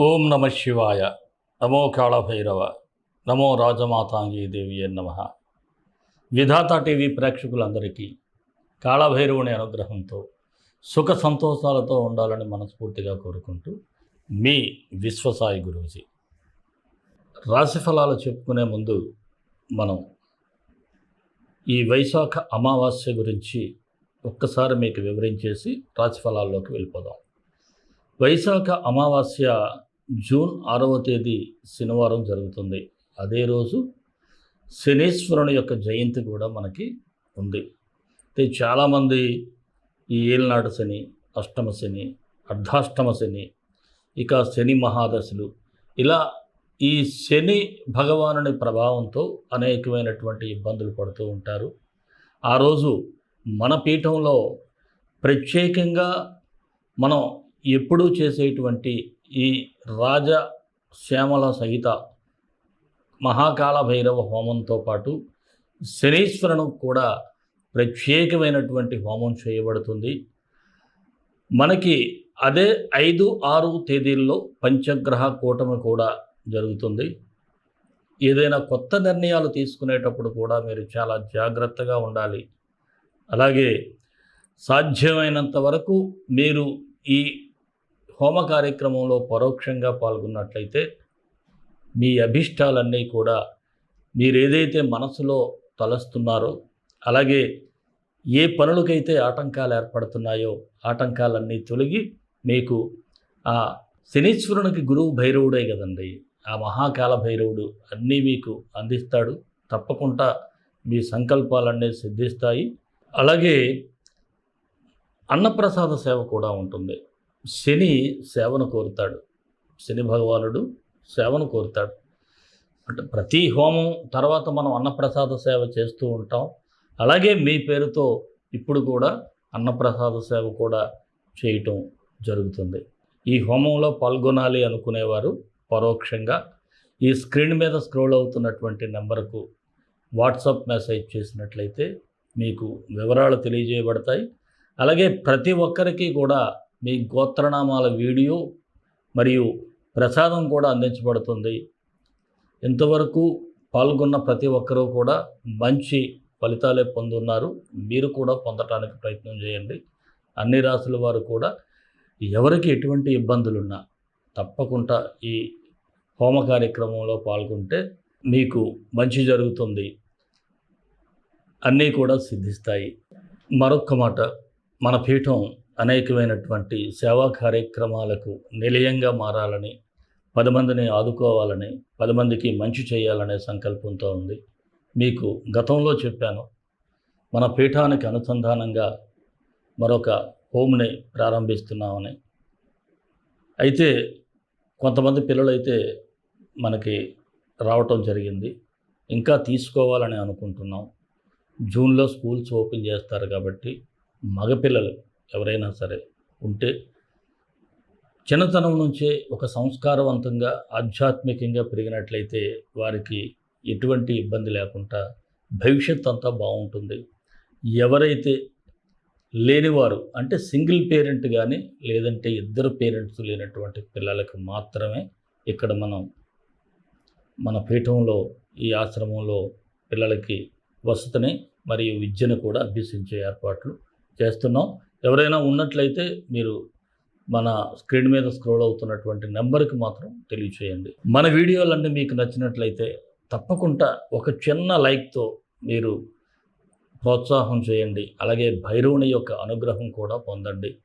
ఓం నమ శివాయ. నమో కాళభైరవ. నమో రాజమాతాంగీ దేవి నమ. విధాత టీవీ ప్రేక్షకులందరికీ కాళభైరవుని అనుగ్రహంతో సుఖ సంతోషాలతో ఉండాలని మనస్ఫూర్తిగా కోరుకుంటూ మీ విశ్వసాయి గురూజీ. రాశిఫలాలు చెప్పుకునే ముందు మనం ఈ వైశాఖ అమావాస్య గురించి ఒక్కసారి మీకు వివరించేసి రాశిఫలాల్లోకి వెళ్ళిపోదాం. వైశాఖ అమావాస్య జూన్ ఆరవ తేదీ శనివారం జరుగుతుంది. అదే రోజు శనీశ్వరుని యొక్క జయంతి కూడా మనకి ఉంది. అయితే చాలామంది ఈ ఏలినాడు శని అష్టమ శని అర్ధాష్టమ శని ఇక శని మహాదశలు ఇలా ఈ శని భగవానుని ప్రభావంతో అనేకమైనటువంటి ఇబ్బందులు పడుతూ ఉంటారు. ఆ రోజు మన పీఠంలో ప్రత్యేకంగా మనం ఎప్పుడూ చేసేటువంటి ఈ రాజ శ్యామల సహిత మహాకాల భైరవ హోమంతో పాటు శనీశ్వరను కూడా ప్రత్యేకమైనటువంటి హోమం చేయబడుతుంది. మనకి అదే ఐదు ఆరు తేదీల్లో పంచగ్రహ కూటమి కూడా జరుగుతుంది. ఏదైనా కొత్త నిర్ణయాలు తీసుకునేటప్పుడు కూడా మీరు చాలా జాగ్రత్తగా ఉండాలి. అలాగే సాధ్యమైనంత వరకు మీరు ఈ హోమ కార్యక్రమంలో పరోక్షంగా పాల్గొన్నట్లయితే మీ అభిష్టాలన్నీ కూడా మీరేదైతే మనసులో తలస్తున్నారో అలాగే ఏ పనులకైతే ఆటంకాలు ఏర్పడుతున్నాయో ఆటంకాలన్నీ తొలగి మీకు ఆ శనీశ్వరునికి గురువు భైరవుడే కదండి. ఆ మహాకాల భైరవుడు అన్నీ మీకు అందిస్తాడు. తప్పకుండా మీ సంకల్పాలన్నీ సిద్ధిస్తాయి. అలాగే అన్నప్రసాద సేవ కూడా ఉంటుంది. శని సేవను కోరుతాడు. శని భగవానుడు సేవను కోరుతాడు. అంటే ప్రతి హోమం తర్వాత మనం అన్నప్రసాద సేవ చేస్తూ ఉంటాం. అలాగే మీ పేరుతో ఇప్పుడు కూడా అన్నప్రసాద సేవ కూడా చేయటం జరుగుతుంది. ఈ హోమంలో పాల్గొనాలి అనుకునేవారు పరోక్షంగా. ఈ స్క్రీన్ మీద స్క్రోల్ అవుతున్నటువంటి నెంబర్కు వాట్సాప్ మెసేజ్ చేసినట్లయితే మీకు వివరాలు తెలియజేయబడతాయి. అలాగే ప్రతి ఒక్కరికి కూడా మీ గోత్రనామాల వీడియో మరియు ప్రసాదం కూడా అందించబడుతుంది. ఇంతవరకు పాల్గొన్న ప్రతి ఒక్కరూ కూడా మంచి ఫలితాలే పొందున్నారు. మీరు కూడా పొందటానికి ప్రయత్నం చేయండి. అన్ని రాసుల వారు కూడా ఎవరికి ఎటువంటి ఇబ్బందులున్నా తప్పకుండా ఈ హోమ కార్యక్రమంలో పాల్గొంటే మీకు మంచి జరుగుతుంది. అన్నీ కూడా సిద్ధిస్తాయి. మరొక్క మాట మన పీఠం అనేకమైనటువంటి సేవా కార్యక్రమాలకు నిలయంగా మారాలని పది మందిని ఆదుకోవాలని పది మందికి మంచి చేయాలనే సంకల్పంతో ఉంది. మీకు గతంలో చెప్పాను మన పీఠానికి అనుసంధానంగా మరొక హోమ్ని ప్రారంభిస్తున్నామని. అయితే కొంతమంది పిల్లలైతే మనకి రావటం జరిగింది. ఇంకా తీసుకోవాలని అనుకుంటున్నాం. జూన్లో స్కూల్స్ ఓపెన్ చేస్తారు కాబట్టి మగపిల్లలు ఎవరైనా సరే ఉంటే చిన్నతనం నుంచే ఒక సంస్కారవంతంగా ఆధ్యాత్మికంగా పెరిగినట్లయితే వారికి ఎటువంటి ఇబ్బంది లేకుండా భవిష్యత్ అంతా బాగుంటుంది. ఎవరైతే లేనివారు అంటే సింగిల్ పేరెంట్ కానీ లేదంటే ఇద్దరు పేరెంట్స్ లేనటువంటి పిల్లలకు మాత్రమే ఇక్కడ మనం మన పీఠంలో ఈ ఆశ్రమంలో పిల్లలకి వసతిని మరియు విద్యను కూడా అభ్యసించే ఏర్పాట్లు చేస్తున్నాం. ఎవరైనా ఉన్నట్లయితే మీరు మన స్క్రీన్ మీద స్క్రోల్ అవుతున్నటువంటి నెంబర్కి మాత్రం తెలియచేయండి. మన వీడియోలన్నీ మీకు నచ్చినట్లయితే తప్పకుండా ఒక చిన్న లైక్తో మీరు ప్రోత్సాహం చేయండి. అలాగే భైరవుని యొక్క అనుగ్రహం కూడా పొందండి.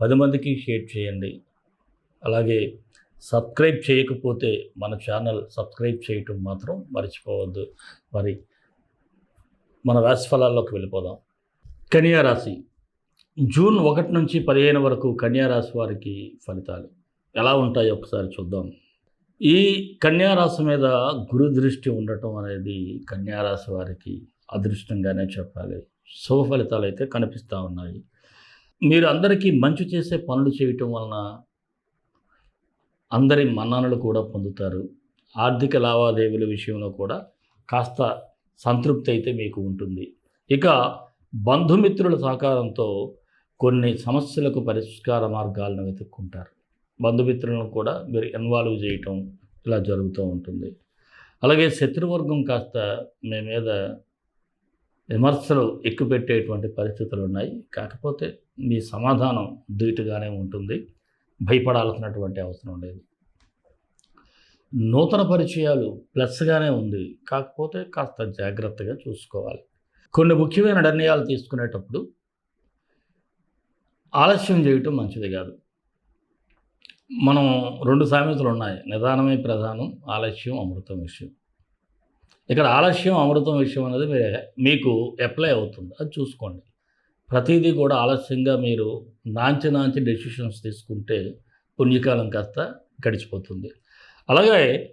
పది మందికి షేర్ చేయండి. అలాగే సబ్స్క్రైబ్ చేయకపోతే మన ఛానల్ సబ్స్క్రైబ్ చేయటం మాత్రం మర్చిపోవద్దు. మరి మన రాశి ఫలాల్లోకి వెళ్ళిపోదాం. కన్యా రాశి. జూన్ ఒకటి నుంచి పదిహేను వరకు కన్యారాశి వారికి ఫలితాలు ఎలా ఉంటాయో ఒకసారి చూద్దాం. ఈ కన్యారాశి మీద గురు దృష్టి ఉండటం అనేది కన్యారాశి వారికి అదృష్టంగానే చెప్పాలి. శుభ ఫలితాలు అయితే కనిపిస్తూ ఉన్నాయి. మీరు అందరికీ మంచి చేసే పనులు చేయటం వలన అందరి మన్ననలు కూడా పొందుతారు. ఆర్థిక లావాదేవీల విషయంలో కూడా కాస్త సంతృప్తి అయితే మీకు ఉంటుంది. ఇక బంధుమిత్రుల సహకారంతో కొన్ని సమస్యలకు పరిష్కార మార్గాలను వెతుక్కుంటారు. బంధుమిత్రులను కూడా మీరు ఇన్వాల్వ్ చేయటం ఇలా జరుగుతూ ఉంటుంది. అలాగే శత్రువర్గం కాస్త మీ మీద విమర్శలు ఎక్కుపెట్టేటువంటి పరిస్థితులు ఉన్నాయి కాకపోతే మీ సమాధానం ధీటుగానే ఉంటుంది. భయపడాల్సినటువంటి అవసరం లేదు. నూతన పరిచయాలు ప్లస్గానే ఉంది. కాకపోతే కాస్త జాగ్రత్తగా చూసుకోవాలి. కొన్ని ముఖ్యమైన నిర్ణయాలు తీసుకునేటప్పుడు ఆలస్యం చేయటం మంచిది కాదు. మనం రెండు సామెతలు ఉన్నాయి. నిదానమే ప్రధానం ఆలస్యం అమృతం విషయం. ఇక్కడ ఆలస్యం అమృతం విషయం అనేది మీరు మీకు అప్లై అవుతుంది. అది చూసుకోండి. ప్రతిదీ కూడా ఆలస్యంగా మీరు నాంచి నాంచి డెసిషన్స్ తీసుకుంటే పుణ్యకాలం కాస్త గడిచిపోతుంది. అలాగే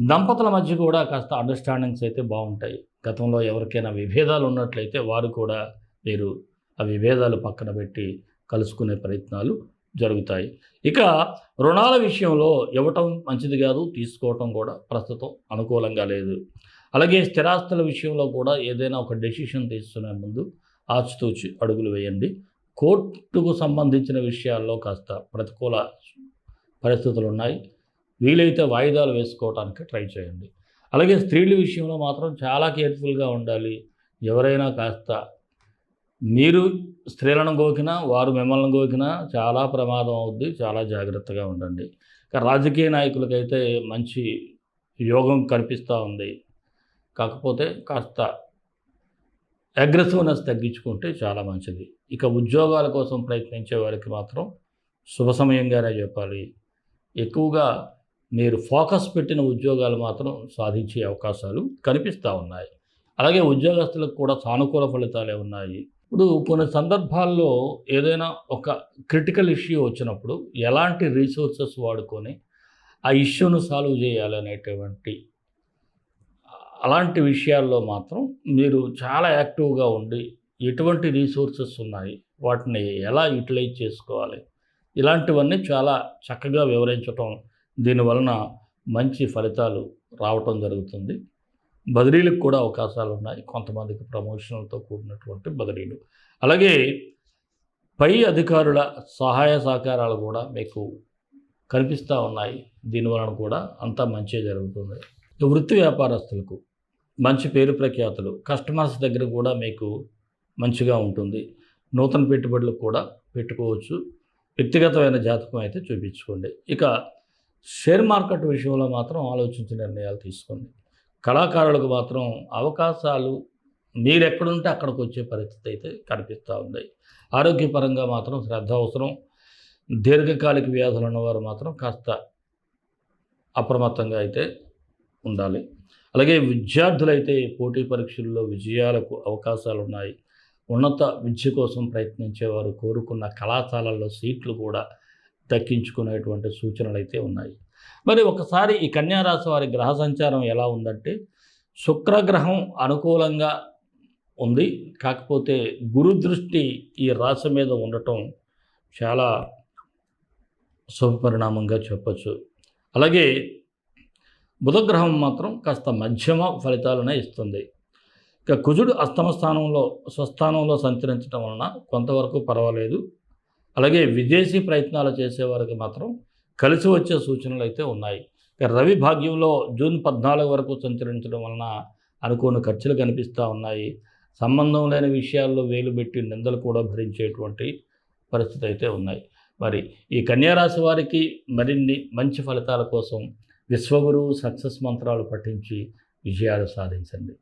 దంపతుల మధ్య కూడా కాస్త అండర్స్టాండింగ్స్ అయితే బాగుంటాయి. గతంలో ఎవరికైనా విభేదాలు ఉన్నట్లయితే వారు కూడా మీరు ఆ విభేదాలు పక్కన పెట్టి కలుసుకునే ప్రయత్నాలు జరుగుతాయి. ఇక రుణాల విషయంలో ఇవ్వటం మంచిది కాదు తీసుకోవటం కూడా ప్రస్తుతం అనుకూలంగా లేదు. అలాగే స్థిరాస్తుల విషయంలో కూడా ఏదైనా ఒక డెసిషన్ తీసుకునే ముందు ఆచితూచి అడుగులు వేయండి. కోర్టుకు సంబంధించిన విషయాల్లో కాస్త ప్రతికూల పరిస్థితులు ఉన్నాయి. వీలైతే వాయిదాలు వేసుకోవడానికి ట్రై చేయండి. అలాగే స్త్రీల విషయంలో మాత్రం చాలా కేర్ఫుల్గా ఉండాలి. ఎవరైనా కాస్త మీరు స్త్రీలను గోకినా వారు మిమ్మల్ని గోకినా చాలా ప్రమాదం అవుద్ది చాలా జాగ్రత్తగా ఉండండి. ఇక రాజకీయ నాయకులకైతే మంచి యోగం కనిపిస్తూ ఉంది. కాకపోతే కాస్త అగ్రెసివ్నెస్ తగ్గించుకుంటే చాలా మంచిది. ఇక ఉద్యోగాల కోసం ప్రయత్నించే వారికి మాత్రం శుభ సమయంగానే చెప్పాలి. ఎక్కువగా మీరు ఫోకస్ పెట్టిన ఉద్యోగాలు మాత్రం సాధించే అవకాశాలు కనిపిస్తూ ఉన్నాయి. అలాగే ఉద్యోగస్తులకు కూడా సానుకూల ఫలితాలే ఉన్నాయి. ఇప్పుడు కొన్ని సందర్భాల్లో ఏదైనా ఒక క్రిటికల్ ఇష్యూ వచ్చినప్పుడు ఎలాంటి రీసోర్సెస్ వాడుకొని ఆ ఇష్యూను సాల్వ్ చేయాలనేటువంటి అలాంటి విషయాల్లో మాత్రం మీరు చాలా యాక్టివ్గా ఉండి ఎటువంటి రీసోర్సెస్ ఉన్నాయి వాటిని ఎలా యూటిలైజ్ చేసుకోవాలి ఇలాంటివన్నీ చాలా చక్కగా వివరించటం దీనివలన మంచి ఫలితాలు రావటం జరుగుతుంది. బదిలీలకు కూడా అవకాశాలు ఉన్నాయి. కొంతమందికి ప్రమోషన్లతో కూడినటువంటి బదిలీలు. అలాగే పై అధికారుల సహాయ సహకారాలు కూడా మీకు కనిపిస్తూ ఉన్నాయి. దీనివలన కూడా అంతా మంచి జరుగుతుంది. వృత్తి వ్యాపారస్తులకు మంచి పేరు ప్రఖ్యాతులు కస్టమర్స్ దగ్గర కూడా మీకు మంచిగా ఉంటుంది. నూతన పెట్టుబడులకు కూడా పెట్టుకోవచ్చు. వ్యక్తిగతమైన జాతకం అయితే చూపించుకోండి. ఇక షేర్ మార్కెట్ విషయంలో మాత్రం ఆలోచించి నిర్ణయాలు తీసుకోండి. కళాకారులకు మాత్రం అవకాశాలు మీరు ఎక్కడుంటే అక్కడికి వచ్చే పరిస్థితి అయితే కనిపిస్తూ ఉంది. ఆరోగ్యపరంగా మాత్రం శ్రద్ధ అవసరం. దీర్ఘకాలిక వ్యాధులు ఉన్నవారు మాత్రం కాస్త అప్రమత్తంగా అయితే ఉండాలి. అలాగే విద్యార్థులైతే పోటీ పరీక్షల్లో విజయాలకు అవకాశాలు ఉన్నాయి ఉన్నత విద్య కోసం ప్రయత్నించేవారు కోరుకున్న కళాశాలల్లో సీట్లు కూడా దక్కించుకునేటువంటి సూచనలు అయితే ఉన్నాయి. మరి ఒకసారి ఈ కన్యారాశి వారి గ్రహ సంచారం ఎలా ఉందంటే శుక్రగ్రహం అనుకూలంగా ఉంది. కాకపోతే గురు దృష్టి ఈ రాశి మీద ఉండటం చాలా శుభపరిణామంగా చెప్పచ్చు. అలాగే బుధగ్రహం మాత్రం కాస్త మధ్యమ ఫలితాలనే ఇస్తుంది. ఇక కుజుడు అస్తమ స్థానంలో స్వస్థానంలో సంచరించడం వలన కొంతవరకు పర్వాలేదు. అలాగే విదేశీ ప్రయత్నాలు చేసేవారికి మాత్రం కలిసి వచ్చే సూచనలు అయితే ఉన్నాయి రవి భాగ్యంలో జూన్ పద్నాలుగు వరకు సంచరించడం వలన అనుకోని ఖర్చులు కనిపిస్తూ ఉన్నాయి. సంబంధం లేని విషయాల్లో వేలు పెట్టి నిందలు కూడా భరించేటువంటి పరిస్థితి అయితే ఉన్నాయి. మరి ఈ కన్యారాశి వారికి మరిన్ని మంచి ఫలితాల కోసం విశ్వగురు సక్సెస్ మంత్రాలు పఠించి విజయాలు సాధించండి.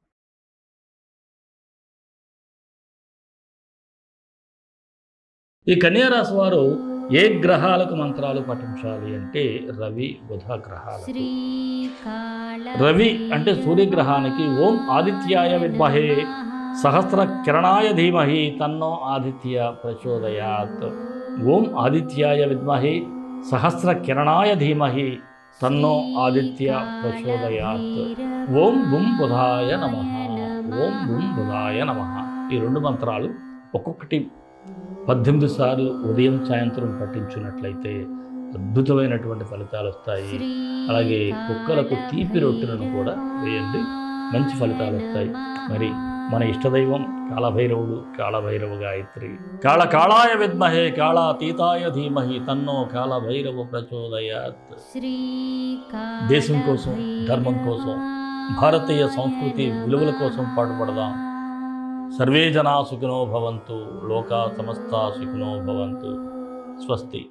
ఈ కన్యారాశి వారు ఏ గ్రహాలకు మంత్రాలు పఠించాలి అంటే రవి బుధ గ్రహాలు రవి అంటే సూర్యగ్రహానికి ఓం ఆదిత్యాయ విద్మహే సహస్ర కిరణాయ ధీమహి తన్నో ఆదిత్య ప్రచోదయాత్. ఓం ఆదిత్యాయ విద్మహే సహస్ర కిరణాయ ధీమహి తన్నో ఆదిత్య ప్రచోదయాత్. ఓం బుం బుధాయ నమ. ఓం బుం బుధాయ నమ. ఈ రెండు మంత్రాలు ఒక్కొక్కటి పద్దెనిమిది సార్లు ఉదయం సాయంత్రం పఠించినట్లయితే అద్భుతమైనటువంటి ఫలితాలు వస్తాయి. అలాగే కుక్కలకు తీపి రొట్టెలను కూడా వేయండి. మంచి ఫలితాలు వస్తాయి. మరి మన ఇష్టదైవం కాళభైరవుడు కాళభైరవ గాయత్రి కాళ కాళాయ విద్మహే కాళాతీతాయ ధీమహి తన్నో కాళభైరవ ప్రచోదయాత్. దేశం కోసం ధర్మం కోసం భారతీయ సంస్కృతి విలువల కోసం పాటుపడదాం. సర్వే జనా సుఖినో భవంతు లోకా సమస్త సుఖినో భవంతు. స్వస్తి.